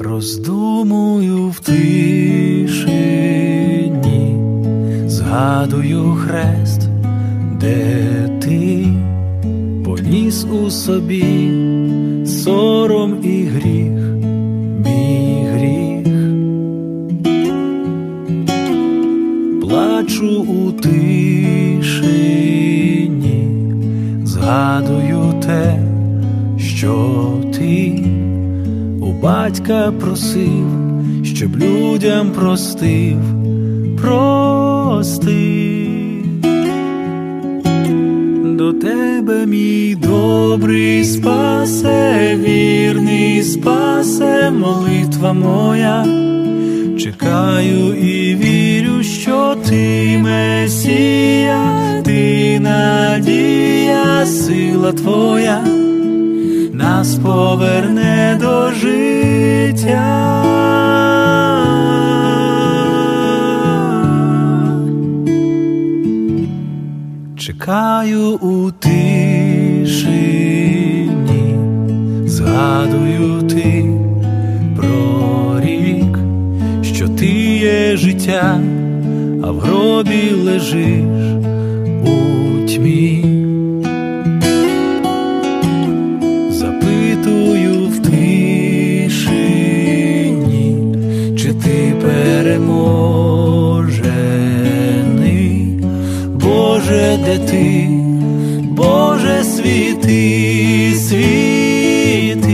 Роздумую в тишині, згадую хрест, де ти поніс у собі сором і гріх, мій гріх, плачу у тишині, згадую те, що ти у батька просив, щоб людям простив, простив. До тебе, мій добрий спасе, вірний спасе, молитва моя. Чекаю і вірю, що ти Месія, ти надія, сила твоя нас поверне до життя. Чекаю у тишині, а лежиш у тьмі. Запитую в тишині, чи ти переможений, Боже, де ти, Боже, світи, світи,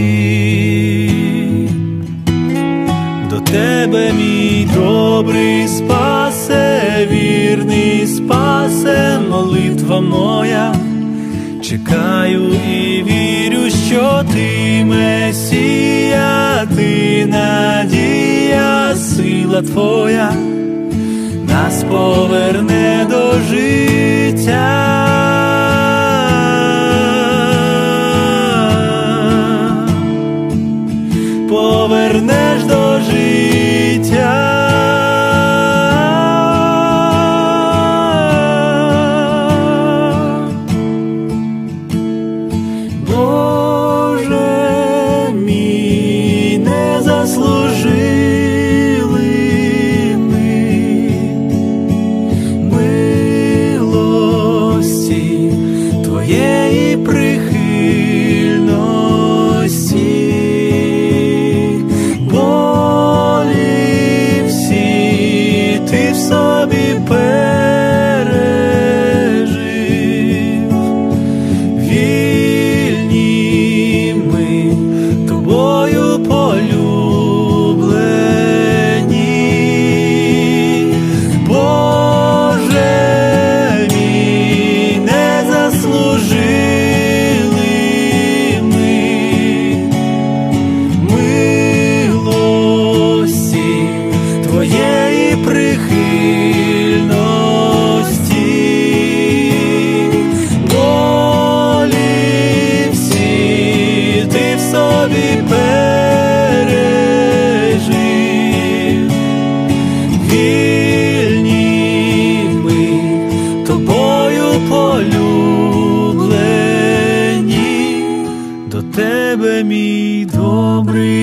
до тебе, мій добрий спасе, вірний спасе, молитва моя. Чекаю і вірю, що ти Месія, ти надія, сила твоя нас поверне до життя. Повернеш до життя.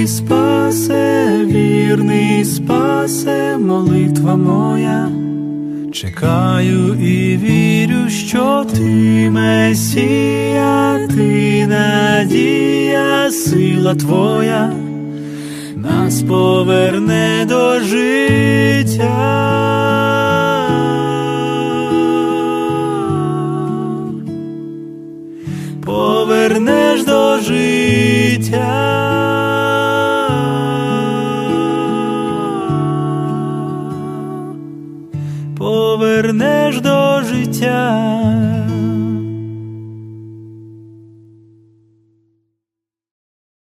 Добрий спасе, вірний спасе, молитва моя. Чекаю і вірю, що ти Месія, ти надія, сила твоя нас поверне до життя. Повернеш до життя. Повернеш до життя.